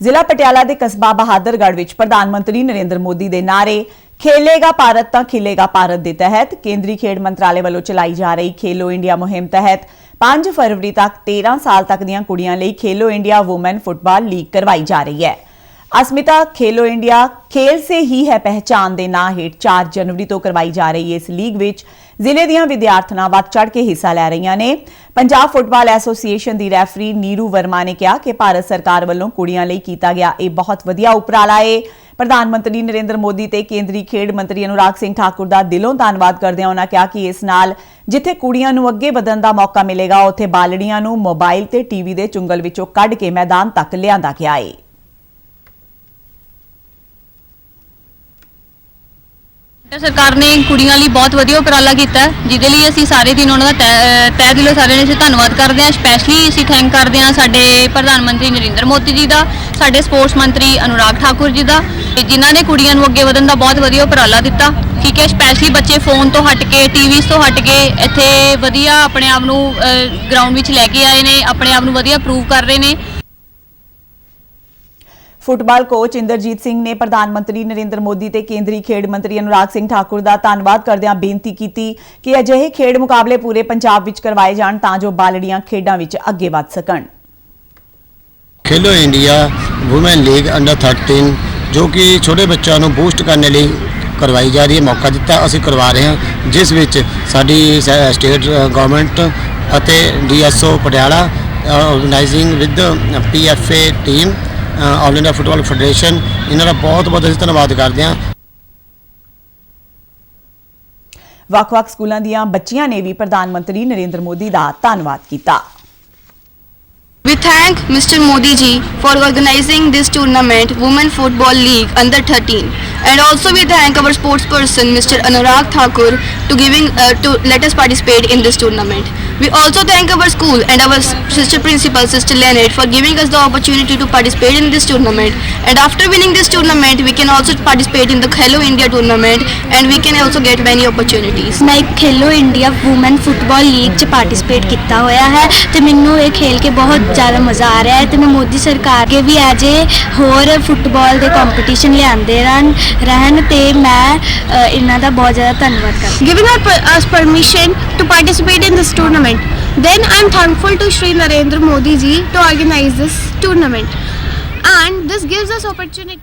ਜ਼ਿਲ੍ਹਾ ਪਟਿਆਲਾ ਦੇ ਕਸਬਾ ਬਹਾਦਰਗੜ੍ਹ ਵਿੱਚ ਪ੍ਰਧਾਨ ਮੰਤਰੀ ਨਰਿੰਦਰ ਮੋਦੀ ਦੇ ਨਾਰੇ, ਖੇਲੇਗਾ ਭਾਰਤ ਤਾਂ ਖਿਲੇਗਾ ਭਾਰਤ ਦੇ ਤਹਿਤ, ਕੇਂਦਰੀ ਖੇਡ ਮੰਤਰਾਲੇ ਵੱਲੋਂ ਚਲਾਈ ਜਾ ਰਹੀ ਖੇਲੋ ਇੰਡੀਆ ਮੁਹਿੰਮ ਤਹਿਤ 5 ਫਰਵਰੀ ਤੱਕ 13 ਸਾਲ ਤੱਕ ਦੀਆਂ ਕੁੜੀਆਂ ਲਈ Khelo India women football league ਕਰਵਾਈ ਜਾ ਰਹੀ ਹੈ। ਅਸਮਿਤਾ ਖੇਲੋ ਇੰਡੀਆ ਖੇਲ ਸੇ ਹੀ ਹੈ ਪਹਿਚਾਨ ਦੇ ਨਾਂ ਹੇਠ 4 ਜਨਵਰੀ ਤੋਂ ਕਰਵਾਈ ਜਾ ਰਹੀ ਇਸ ਲੀਗ ਵਿੱਚ ਜ਼ਿਲ੍ਹੇ ਦੀਆਂ ਵਿਦਿਆਰਥਣਾਂ ਵੱਧ ਚੜ ਕੇ ਹਿੱਸਾ ਲੈ ਰਹੀਆਂ ਨੇ ਪੰਜਾਬ ਫੁੱਟਬਾਲ ਐਸੋਸੀਏਸ਼ਨ ਦੀ ਰੈਫਰੀ ਨੀਰੂ ਵਰਮਾ ਨੇ ਕਿਹਾ ਕਿ ਭਾਰਤ ਸਰਕਾਰ ਵੱਲੋਂ ਕੁੜੀਆਂ ਲਈ ਕੀਤਾ ਗਿਆ ਇਹ ਬਹੁਤ ਵਧੀਆ ਉਪਰਾਲਾ ਏ ਪ੍ਰਧਾਨ ਮੰਤਰੀ ਨਰਿੰਦਰ ਮੋਦੀ ਤੇ ਕੇਂਦਰੀ ਖੇਡ ਮੰਤਰੀ ਅਨੁਰਾਗ ਸਿੰਘ ਠਾਕੁਰ ਦਾ ਦਿਲੋਂ ਧੰਨਵਾਦ ਕਰਦਿਆਂ ਉਹਨਾਂ ਕਿਹਾ ਕਿ ਇਸ ਨਾਲ ਜਿੱਥੇ ਕੁੜੀਆਂ ਨੂੰ ਅੱਗੇ ਵਧਣ ਦਾ ਮੌਕਾ ਮਿਲੇਗਾ ਉੱਥੇ ਬਾਲੜੀਆਂ ਨੂੰ ਮੋਬਾਈਲ ਤੇ ਟੀਵੀ ਦੇ ਚੁੰਗਲ ਵਿੱਚੋਂ ਕੱਢ ਕੇ ਮੈਦਾਨ ਤੱਕ ਲਿਆਂਦਾ ਗਿਆ ਏ ਸਰਕਾਰ ਨੇ ਕੁੜੀਆਂ ਲਈ ਬਹੁਤ ਵਧੀਆ ਉਪਰਾਲਾ ਕੀਤਾ ਜਿਹਦੇ ਲਈ ਅਸੀਂ ਸਾਰੇ ਦਿਨ ਉਹਨਾਂ ਦਾ ਤਹਿ- ਤਹਿ ਦਿਲੋਂ ਸਾਰਿਆਂ ਨੇ ਅਸੀਂ ਧੰਨਵਾਦ ਕਰਦੇ ਹਾਂ। ਸਪੈਸ਼ਲੀ ਅਸੀਂ ਥੈਂਕ ਕਰਦੇ ਹਾਂ ਸਾਡੇ ਪ੍ਰਧਾਨ ਮੰਤਰੀ ਨਰਿੰਦਰ ਮੋਦੀ ਜੀ ਦਾ, ਸਾਡੇ ਸਪੋਰਟਸ ਮੰਤਰੀ ਅਨੁਰਾਗ ਠਾਕੁਰ ਜੀ ਦਾ ਜਿਨ੍ਹਾਂ ਨੇ ਕੁੜੀਆਂ ਨੂੰ ਅੱਗੇ ਵਧਣ ਦਾ ਬਹੁਤ ਵਧੀਆ ਉਪਰਾਲਾ ਦਿੱਤਾ। ਠੀਕ ਹੈ ਸਪੈਸ਼ਲੀ ਬੱਚੇ ਫੋਨ ਤੋਂ ਹਟ ਕੇ ਟੀਵੀਜ਼ ਤੋਂ ਹਟ ਕੇ ਇੱਥੇ ਵਧੀਆ ਆਪਣੇ ਆਪ ਨੂੰ ਗਰਾਊਂਡ ਵਿੱਚ ਲੈ ਕੇ ਆਏ ਨੇ, ਆਪਣੇ ਆਪ ਨੂੰ ਵਧੀਆ ਪ੍ਰੂਵ ਕਰ ਰਹੇ ਨੇ। ਫੁੱਟਬਾਲ ਕੋਚ ਇੰਦਰਜੀਤ ਸਿੰਘ ਨੇ ਪ੍ਰਧਾਨ ਮੰਤਰੀ ਨਰਿੰਦਰ ਮੋਦੀ ਤੇ ਕੇਂਦਰੀ ਖੇਡ ਮੰਤਰੀ ਅਨੁਰਾਗ ਸਿੰਘ ਠਾਕੁਰ ਦਾ ਧੰਨਵਾਦ ਕਰਦਿਆਂ ਬੇਨਤੀ ਕੀਤੀ ਕਿ ਅਜਿਹੇ ਖੇਡ ਮੁਕਾਬਲੇ ਪੂਰੇ ਪੰਜਾਬ ਵਿੱਚ ਕਰਵਾਏ ਜਾਣ ਤਾਂ ਜੋ ਬਾਲੜੀਆਂ ਖੇਡਾਂ ਵਿੱਚ ਅੱਗੇ ਵਧ ਸਕਣ। Khelo India women league under 13 ਜੋ ਕਿ ਛੋਟੇ ਬੱਚਿਆਂ ਨੂੰ ਬੂਸਟ ਕਰਨ ਲਈ ਕਰਵਾਈ ਜਾ ਰਹੀ ਹੈ, ਮੌਕਾ ਦਿੱਤਾ ਅਸੀਂ ਕਰਵਾ ਰਹੇ ਹਾਂ, ਜਿਸ ਵਿੱਚ ਸਾਡੀ ਸਟੇਟ ਗਵਰਨਮੈਂਟ ਅਤੇ DSO Patiala organising with PFA team all India football federation ਇਹਨਾਂ ਦਾ ਬਹੁਤ ਬਹੁਤ ਅਸੀਂ ਧੰਨਵਾਦ ਕਰਦੇ ਹਾਂ। ਵੱਖ-ਵੱਖ ਸਕੂਲਾਂ ਦੀਆਂ ਬੱਚੀਆਂ ਨੇ ਵੀ ਪ੍ਰਧਾਨ ਮੰਤਰੀ ਨਰਿੰਦਰ ਮੋਦੀ ਦਾ ਧੰਨਵਾਦ ਕੀਤਾ। We thank Mr. Modi ji for organizing this tournament, Women Football League Under 13, and also we thank our sports person Mr. Anurag Thakur to giving uh, to let us participate in this tournament. We also thank our school and our sister principal, Sister Leonard, for giving us the opportunity to participate in this tournament. And after winning this tournament, we can also participate in the Hello India tournament, and we can also get many opportunities. ਮੈਂ ਇੱਕ Khelo India women football league 'ਚ participate ਕੀਤਾ ਹੋਇਆ ਹੈ ਤੇ ਮੈਨੂੰ ਇਹ ਖੇਲ ਕੇ ਬਹੁਤ ਜ਼ਿਆਦਾ ਮਜ਼ਾ ਆ ਰਿਹਾ ਹੈ ਤੇ ਮੈਂ ਮੋਦੀ ਸਰਕਾਰ ਕੇ ਵੀ ਅਜੇ ਹੋਰ ਫੁੱਟਬਾਲ ਦੇ ਕੰਪੀਟੀਸ਼ਨ ਲਿਆਂਦੇ ਰਹਿਣ ਰਹਿਣ ਤੇ ਮੈਂ ਅ, ਇਹਨਾਂ ਦਾ ਬਹੁਤ ਜ਼ਿਆਦਾ ਧੰਨਵਾਦ ਕਰਦੀ giving per- us permission to participate in this tournament. Then I'm thankful to Sri Narendra Modi ji to organize this tournament. And this gives us opportunity